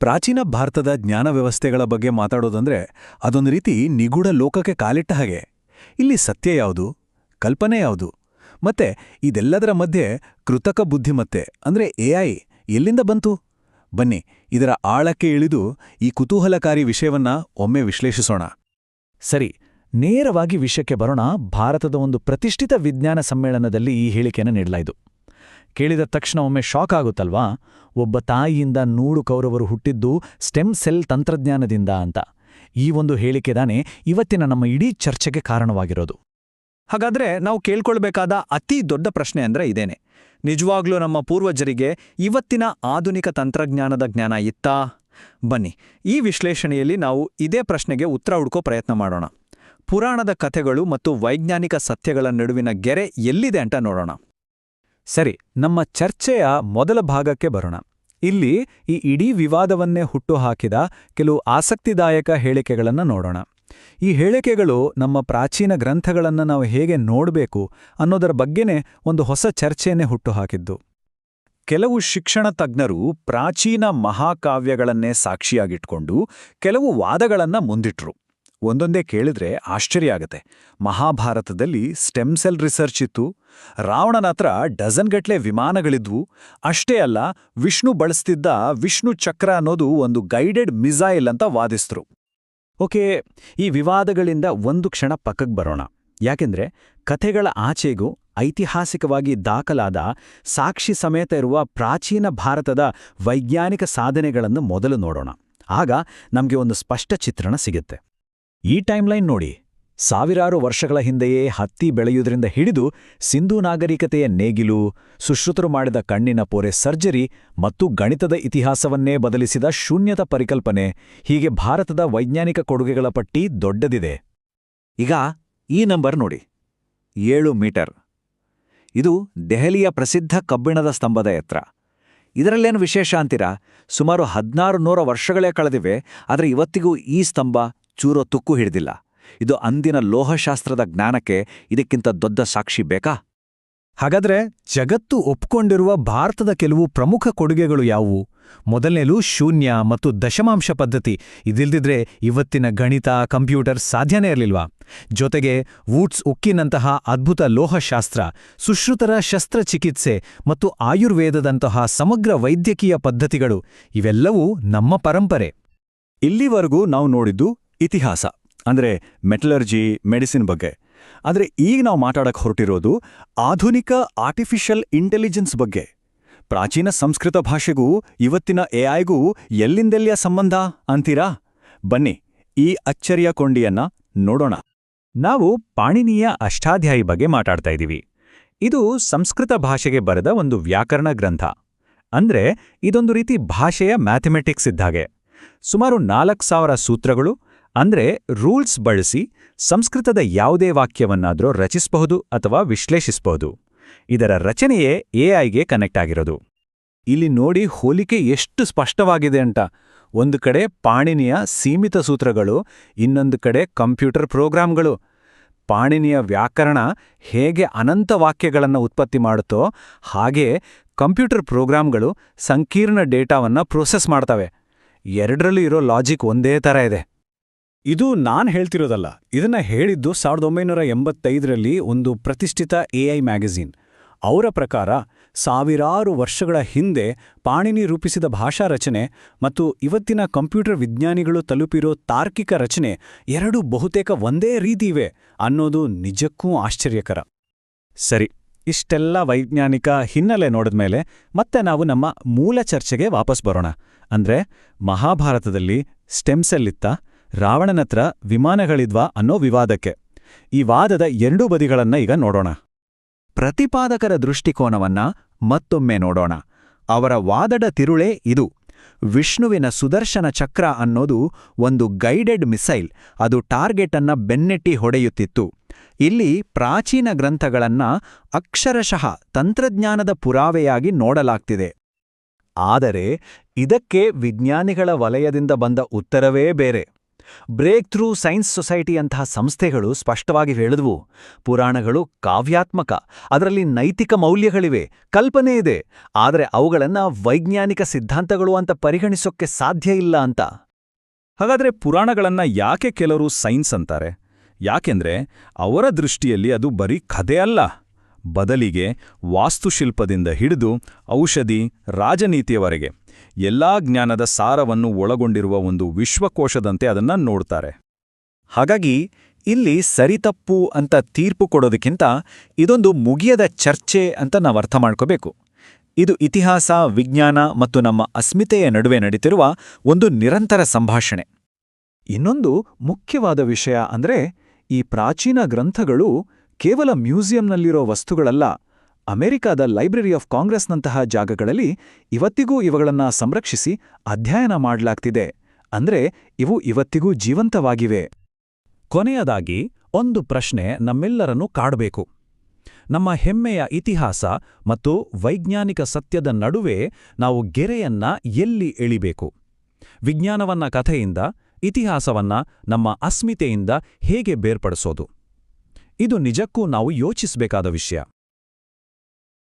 ಪ್ರಾಚೀನ ಭಾರತದ ಜ್ಞಾನ ವ್ಯವಸ್ಥೆಗಳ ಬಗ್ಗೆ ಮಾತಾಡೋದಂದ್ರೆ ಅದೊಂದು ರೀತಿ ನಿಗೂಢ ಲೋಕಕ್ಕೆ ಕಾಲಿಟ್ಟ ಹಾಗೆ. ಇಲ್ಲಿ ಸತ್ಯ ಯಾವುದು? ಕಲ್ಪನೆ ಯಾವುದು? ಮತ್ತೆ ಇದೆಲ್ಲದರ ಮಧ್ಯೆ ಕೃತಕ ಬುದ್ಧಿಮತ್ತೆ ಅಂದ್ರೆ ಎಐ ಎಲ್ಲಿಂದ ಬಂತು? ಬನ್ನಿ, ಇದರ ಆಳಕ್ಕೆ ಇಳಿದು ಈ ಕುತೂಹಲಕಾರಿ ವಿಷಯವನ್ನ ಒಮ್ಮೆ ವಿಶ್ಲೇಷಿಸೋಣ. ಸರಿ, ನೇರವಾಗಿ ವಿಷಯಕ್ಕೆ ಬರೋಣ. ಭಾರತದ ಒಂದು ಪ್ರತಿಷ್ಠಿತ ವಿಜ್ಞಾನ ಸಮ್ಮೇಳನದಲ್ಲಿ ಈ ಹೇಳಿಕೆಯನ್ನು ನೀಡಲಾಯಿತು ಕೇಳಿದ ತಕ್ಷಣ ಒಮ್ಮೆ ಶಾಕ್ ಆಗುತ್ತಲ್ವಾ? ಒಬ್ಬ ತಾಯಿಯಿಂದ ನೂರು ಕೌರವರು ಹುಟ್ಟಿದ್ದು ಸ್ಟೆಮ್ ಸೆಲ್ ತಂತ್ರಜ್ಞಾನದಿಂದ ಅಂತ. ಈ ಒಂದು ಹೇಳಿಕೆದಾನೆ ಇವತ್ತಿನ ನಮ್ಮ ಇಡೀ ಚರ್ಚೆಗೆ ಕಾರಣವಾಗಿರೋದು. ಹಾಗಾದ್ರೆ ನಾವು ಕೇಳ್ಕೊಳ್ಬೇಕಾದ ಅತಿ ದೊಡ್ಡ ಪ್ರಶ್ನೆ ಅಂದ್ರೆ ಇದೇನೆ. ನಿಜವಾಗ್ಲೂ ನಮ್ಮ ಪೂರ್ವಜರಿಗೆ ಇವತ್ತಿನ ಆಧುನಿಕ ತಂತ್ರಜ್ಞಾನದ ಜ್ಞಾನ ಇತ್ತಾ? ಬನ್ನಿ, ಈ ವಿಶ್ಲೇಷಣೆಯಲ್ಲಿ ನಾವು ಇದೇ ಪ್ರಶ್ನೆಗೆ ಉತ್ತರ ಹುಡ್ಕೋ ಪ್ರಯತ್ನ ಮಾಡೋಣ. ಪುರಾಣದ ಕಥೆಗಳು ಮತ್ತು ವೈಜ್ಞಾನಿಕ ಸತ್ಯಗಳ ನಡುವಿನ ಗೆರೆ ಎಲ್ಲಿದೆ ಅಂತ ನೋಡೋಣ. ಸರಿ, ನಮ್ಮ ಚರ್ಚೆಯ ಮೊದಲ ಭಾಗಕ್ಕೆ ಬರೋಣ. ಇಲ್ಲಿ ಈ ಇಡೀ ವಿವಾದವನ್ನೇ ಹುಟ್ಟುಹಾಕಿದ ಕೆಲವು ಆಸಕ್ತಿದಾಯಕ ಹೇಳಿಕೆಗಳನ್ನು ನೋಡೋಣ. ಈ ಹೇಳಿಕೆಗಳು ನಮ್ಮ ಪ್ರಾಚೀನ ಗ್ರಂಥಗಳನ್ನು ನಾವು ಹೇಗೆ ನೋಡಬೇಕು ಅನ್ನೋದರ ಬಗ್ಗೆನೇ ಒಂದು ಹೊಸ ಚರ್ಚೆಯನ್ನೇ ಹುಟ್ಟುಹಾಕಿದ್ದು. ಕೆಲವು ಶಿಕ್ಷಣ ತಜ್ಞರು ಪ್ರಾಚೀನ ಮಹಾಕಾವ್ಯಗಳನ್ನೇ ಸಾಕ್ಷಿಯಾಗಿಟ್ಕೊಂಡು ಕೆಲವು ವಾದಗಳನ್ನ ಮುಂದಿಟ್ರು. ಒಂದೊಂದೇ ಕೇಳಿದ್ರೆ ಆಶ್ಚರ್ಯ ಆಗತ್ತೆ. ಮಹಾಭಾರತದಲ್ಲಿ ಸ್ಟೆಮ್ ಸೆಲ್ ರಿಸರ್ಚ್ ಇತ್ತು. ರಾವಣನ ಹತ್ರ ಡಜನ್ಗಟ್ಲೆ ವಿಮಾನಗಳಿದ್ವು. ಅಷ್ಟೇ ಅಲ್ಲ, ವಿಷ್ಣು ಬಳಸ್ತಿದ್ದ ವಿಷ್ಣು ಚಕ್ರ ಅನ್ನೋದು ಒಂದು ಗೈಡೆಡ್ ಮಿಸೈಲ್ ಅಂತ ವಾದಿಸ್ತರು ಓಕೆ, ಈ ವಿವಾದಗಳಿಂದ ಒಂದು ಕ್ಷಣ ಪಕ್ಕಕ್ಕೆ ಬರೋಣ. ಯಾಕೆಂದ್ರೆ, ಕಥೆಗಳ ಆಚೆಗೂ ಐತಿಹಾಸಿಕವಾಗಿ ದಾಖಲಾದ ಸಾಕ್ಷಿ ಸಮೇತ ಇರುವ ಪ್ರಾಚೀನ ಭಾರತದ ವೈಜ್ಞಾನಿಕ ಸಾಧನೆಗಳನ್ನು ಮೊದಲು ನೋಡೋಣ. ಆಗ ನಮಗೆ ಒಂದು ಸ್ಪಷ್ಟ ಚಿತ್ರಣ ಸಿಗುತ್ತೆ. ಈ ಟೈಮ್ಲೈನ್ ನೋಡಿ. ಸಾವಿರಾರು ವರ್ಷಗಳ ಹಿಂದೆಯೇ ಹತ್ತಿ ಬೆಳೆಯುವುದರಿಂದ ಹಿಡಿದು ಸಿಂಧೂ ನಾಗರಿಕತೆಯ ನೇಗಿಲು, ಸುಶ್ರುತರು ಮಾಡಿದ ಕಣ್ಣಿನ ಪೊರೆ ಸರ್ಜರಿ ಮತ್ತು ಗಣಿತದ ಇತಿಹಾಸವನ್ನೇ ಬದಲಿಸಿದ ಶೂನ್ಯದ ಪರಿಕಲ್ಪನೆ ಹೀಗೆ ಭಾರತದ ವೈಜ್ಞಾನಿಕ ಕೊಡುಗೆಗಳ ಪಟ್ಟಿ ದೊಡ್ಡದಿದೆ. ಈಗ ಈ ನಂಬರ್ ನೋಡಿ. ಏಳು ಮೀಟರ್. ಇದು ದೆಹಲಿಯ ಪ್ರಸಿದ್ಧ ಕಬ್ಬಿಣದ ಸ್ತಂಭದ ಎತ್ತರ. ಇದರಲ್ಲೇನು ವಿಶೇಷ ಅಂತೀರಾ? ಸುಮಾರು ಹದಿನಾರು ನೂರ ವರ್ಷಗಳೇ ಕಳೆದಿವೆ, ಆದರೆ ಇವತ್ತಿಗೂ ಈ ಸ್ತಂಭ ಚೂರೋ ತುಕ್ಕು ಹಿಡಿದಿಲ್ಲ. ಇದು ಅಂದಿನ ಲೋಹಶಾಸ್ತ್ರದ ಜ್ಞಾನಕ್ಕೆ ಇದಕ್ಕಿಂತ ದೊಡ್ಡ ಸಾಕ್ಷಿ ಬೇಕಾ? ಹಾಗಾದ್ರೆ ಜಗತ್ತು ಒಪ್ಕೊಂಡಿರುವ ಭಾರತದ ಕೆಲವು ಪ್ರಮುಖ ಕೊಡುಗೆಗಳು ಯಾವುವು? ಮೊದಲನೇಲು ಶೂನ್ಯ ಮತ್ತು ದಶಮಾಂಶ ಪದ್ಧತಿ. ಇದಿಲ್ದಿದ್ರೆ ಇವತ್ತಿನ ಗಣಿತ, ಕಂಪ್ಯೂಟರ್ ಸಾಧ್ಯನೇ ಇರಲಿಲ್ವಾ? ಜೊತೆಗೆ ವೂಟ್ಸ್ ಉಕ್ಕಿನಂತಹ ಅದ್ಭುತ ಲೋಹಶಾಸ್ತ್ರ, ಸುಶ್ರುತರ ಶಸ್ತ್ರಚಿಕಿತ್ಸೆ ಮತ್ತು ಆಯುರ್ವೇದದಂತಹ ಸಮಗ್ರ ವೈದ್ಯಕೀಯ ಪದ್ಧತಿಗಳು, ಇವೆಲ್ಲವೂ ನಮ್ಮ ಪರಂಪರೆ. ಇಲ್ಲಿವರೆಗೂ ನಾವು ನೋಡಿದ್ದು ಇತಿಹಾಸ, ಅಂದ್ರೆ ಮೆಟಲರ್ಜಿ ಮೆಡಿಸಿನ್ ಬಗ್ಗೆ. ಆದರೆ ಈಗ ನಾವು ಮಾತಾಡಕ್ಕೆ ಹೊರಟಿರೋದು ಆಧುನಿಕ ಆರ್ಟಿಫಿಷಿಯಲ್ ಇಂಟೆಲಿಜೆನ್ಸ್ ಬಗ್ಗೆ. ಪ್ರಾಚೀನ ಸಂಸ್ಕೃತ ಭಾಷೆಗೂ ಇವತ್ತಿನ ಎಐಗೂ ಎಲ್ಲಿಂದೆಲ್ಲಿಯ ಸಂಬಂಧ ಅಂತೀರಾ? ಬನ್ನಿ ಈ ಅಚ್ಚರಿಯ ಕೊಂಡಿಯನ್ನ ನೋಡೋಣ. ನಾವು ಪಾಣಿನಿಯ ಅಷ್ಟಾಧ್ಯಾಯಿ ಬಗ್ಗೆ ಮಾತಾಡ್ತಾ ಇದ್ದೀವಿ ಇದು ಸಂಸ್ಕೃತ ಭಾಷೆಗೆ ಬರೆದ ಒಂದು ವ್ಯಾಕರಣ ಗ್ರಂಥ. ಅಂದ್ರೆ ಇದೊಂದು ರೀತಿ ಭಾಷೆಯ ಮ್ಯಾಥಮೆಟಿಕ್ಸ್ ಇದ್ದಾಗೆ ಸುಮಾರು ನಾಲ್ಕು ಸಾವಿರ ಸೂತ್ರಗಳು ಅಂದ್ರೆ ರೂಲ್ಸ್ ಬಳಸಿ ಸಂಸ್ಕೃತದ ಯಾವುದೇ ವಾಕ್ಯವನ್ನಾದರೂ ರಚಿಸಬಹುದು ಅಥವಾ ವಿಶ್ಲೇಷಿಸಬಹುದು. ಇದರ ರಚನೆಯೇ ಎಐಗೆ ಕನೆಕ್ಟ್ ಆಗಿರೋದು. ಇಲ್ಲಿ ನೋಡಿ ಹೋಲಿಕೆ ಎಷ್ಟು ಸ್ಪಷ್ಟವಾಗಿದೆ ಅಂತ. ಒಂದು ಕಡೆ ಪಾಣಿನಿಯ ಸೀಮಿತ ಸೂತ್ರಗಳು, ಇನ್ನೊಂದು ಕಡೆ ಕಂಪ್ಯೂಟರ್ ಪ್ರೋಗ್ರಾಂಗಳು ಪಾಣಿನಿಯ ವ್ಯಾಕರಣ ಹೇಗೆ ಅನಂತ ವಾಕ್ಯಗಳನ್ನು ಉತ್ಪತ್ತಿ ಮಾಡುತ್ತೋ ಹಾಗೇ ಕಂಪ್ಯೂಟರ್ ಪ್ರೋಗ್ರಾಂಗಳು ಸಂಕೀರ್ಣ ಡೇಟಾವನ್ನ ಪ್ರೋಸೆಸ್ ಮಾಡ್ತವೆ. ಎರಡರಲ್ಲೂ ಇರೋ ಲಾಜಿಕ್ ಒಂದೇ ಥರ ಇದೆ. ಇದು ನಾನ್ ಹೇಳ್ತಿರೋದಲ್ಲ. ಇದನ್ನ ಹೇಳಿದ್ದು ಸಾವಿರದ ಒಂಬೈನೂರ ಎಂಬತ್ತೈದರಲ್ಲಿ ಒಂದು ಪ್ರತಿಷ್ಠಿತ ಎಐ ಮ್ಯಾಗಝೀನ್. ಅವರ ಪ್ರಕಾರ ಸಾವಿರಾರು ವರ್ಷಗಳ ಹಿಂದೆ ಪಾಣಿನಿ ರೂಪಿಸಿದ ಭಾಷಾ ರಚನೆ ಮತ್ತು ಇವತ್ತಿನ ಕಂಪ್ಯೂಟರ್ ವಿಜ್ಞಾನಿಗಳು ತಲುಪಿರೋ ತಾರ್ಕಿಕ ರಚನೆ ಎರಡೂ ಬಹುತೇಕ ಒಂದೇ ರೀತಿ ಇವೆ ಅನ್ನೋದು ನಿಜಕ್ಕೂ ಆಶ್ಚರ್ಯಕರ. ಸರಿ, ಇಷ್ಟೆಲ್ಲ ವೈಜ್ಞಾನಿಕ ಹಿನ್ನೆಲೆ ನೋಡಿದ್ಮೇಲೆ ಮತ್ತೆ ನಾವು ನಮ್ಮ ಮೂಲ ಚರ್ಚೆಗೆ ವಾಪಸ್ ಬರೋಣ. ಅಂದ್ರೆ ಮಹಾಭಾರತದಲ್ಲಿ ಸ್ಟೆಮ್ಸೆಲ್ ಇತ್ತ? ರಾವಣನತ್ರ ವಿಮಾನಗಳಿದ್ವಾ ಅನ್ನೋ ವಿವಾದಕ್ಕೆ. ಈ ವಾದದ ಎರಡೂ ಬದಿಗಳನ್ನ ಈಗ ನೋಡೋಣ. ಪ್ರತಿಪಾದಕರ ದೃಷ್ಟಿಕೋನವನ್ನ ಮತ್ತೊಮ್ಮೆ ನೋಡೋಣ. ಅವರ ವಾದದ ತಿರುಳೇ ಇದು. ವಿಷ್ಣುವಿನ ಸುದರ್ಶನ ಚಕ್ರ ಅನ್ನೋದು ಒಂದು ಗೈಡೆಡ್ ಮಿಸೈಲ್, ಅದು ಟಾರ್ಗೆಟ್ ಅನ್ನ ಬೆನ್ನೆಟ್ಟಿ ಹೊಡೆಯುತ್ತಿತ್ತು. ಇಲ್ಲಿ ಪ್ರಾಚೀನ ಗ್ರಂಥಗಳನ್ನ ಅಕ್ಷರಶಃ ತಂತ್ರಜ್ಞಾನದ ಪುರಾವೆಯಾಗಿ ನೋಡಲಾಗ್ತಿದೆ. ಆದರೆ ಇದಕ್ಕೆ ವಿಜ್ಞಾನಿಗಳ ವಲಯದಿಂದ ಬಂದ ಉತ್ತರವೇ ಬೇರೆ. ಬ್ರೇಕ್ ಥ್ರೂ ಸೈನ್ಸ್ ಸೊಸೈಟಿ ಅಂತಹ ಸಂಸ್ಥೆಗಳು ಸ್ಪಷ್ಟವಾಗಿ ಹೇಳಿದ್ವು. ಪುರಾಣಗಳು ಕಾವ್ಯಾತ್ಮಕ, ಅದರಲ್ಲಿ ನೈತಿಕ ಮೌಲ್ಯಗಳಿವೆ, ಕಲ್ಪನೆ ಇದೆ, ಆದರೆ ಅವುಗಳನ್ನು ವೈಜ್ಞಾನಿಕ ಸಿದ್ಧಾಂತಗಳು ಅಂತ ಪರಿಗಣಿಸೋಕ್ಕೆ ಸಾಧ್ಯ ಇಲ್ಲ ಅಂತ. ಹಾಗಾದ್ರೆ ಪುರಾಣಗಳನ್ನ ಯಾಕೆ ಕೆಲವರು ಸೈನ್ಸ್ ಅಂತಾರೆ? ಯಾಕೆಂದ್ರೆ ಅವರ ದೃಷ್ಟಿಯಲ್ಲಿ ಅದು ಬರೀ ಕಥೆ ಅಲ್ಲ. ಬದಲಿಗೆ ವಾಸ್ತುಶಿಲ್ಪದಿಂದ ಹಿಡಿದು ಔಷಧಿ, ರಾಜನೀತಿಯವರೆಗೆ. ಎಲ್ಲಾ ಜ್ಞಾನದ ಸಾರವನ್ನು ಒಳಗೊಂಡಿರುವ ಒಂದು ವಿಶ್ವಕೋಶದಂತೆ ಅದನ್ನ ನೋಡ್ತಾರೆ. ಹಾಗಾಗಿ ಇಲ್ಲಿ ಸರಿತಪ್ಪು ಅಂತ ತೀರ್ಪು ಕೊಡೋದಕ್ಕಿಂತ ಇದೊಂದು ಮುಗಿಯದ ಚರ್ಚೆ ಅಂತ ನಾವು ಅರ್ಥ ಮಾಡ್ಕೋಬೇಕು. ಇದು ಇತಿಹಾಸ, ವಿಜ್ಞಾನ ಮತ್ತು ನಮ್ಮ ಅಸ್ಮಿತೆಯ ನಡುವೆ ನಡೀತಿರುವ ಒಂದು ನಿರಂತರ ಸಂಭಾಷಣೆ. ಇನ್ನೊಂದು ಮುಖ್ಯವಾದ ವಿಷಯ ಅಂದ್ರೆ ಈ ಪ್ರಾಚೀನ ಗ್ರಂಥಗಳು ಕೇವಲ ಮ್ಯೂಸಿಯಂನಲ್ಲಿರೋ ವಸ್ತುಗಳಲ್ಲ ಅಮೆರಿಕಾದ ಲೈಬ್ರರಿ ಆಫ್ ಕಾಂಗ್ರೆಸ್ನಂತಹ ಜಾಗಗಳಲ್ಲಿ ಇವತ್ತಿಗೂ ಇವುಗಳನ್ನ ಸಂರಕ್ಷಿಸಿ ಅಧ್ಯಯನ ಮಾಡಲಾಗ್ತಿದೆ. ಅಂದ್ರೆ ಇವು ಇವತ್ತಿಗೂ ಜೀವಂತವಾಗಿವೆ. ಕೊನೆಯದಾಗಿ, ಒಂದು ಪ್ರಶ್ನೆ ನಮ್ಮೆಲ್ಲರನ್ನೂ ಕಾಡಬೇಕು. ನಮ್ಮ ಹೆಮ್ಮೆಯ ಇತಿಹಾಸ ಮತ್ತು ವೈಜ್ಞಾನಿಕ ಸತ್ಯದ ನಡುವೆ ನಾವು ಗೆರೆಯನ್ನ ಎಲ್ಲಿ ಎಳಿಬೇಕು? ವಿಜ್ಞಾನವನ್ನ ಕಥೆಯಿಂದ, ಇತಿಹಾಸವನ್ನ ನಮ್ಮ ಅಸ್ಮಿತೆಯಿಂದ ಹೇಗೆ ಬೇರ್ಪಡಿಸೋದು? ಇದು ನಿಜಕ್ಕೂ ನಾವು ಯೋಚಿಸಬೇಕಾದ ವಿಷಯ.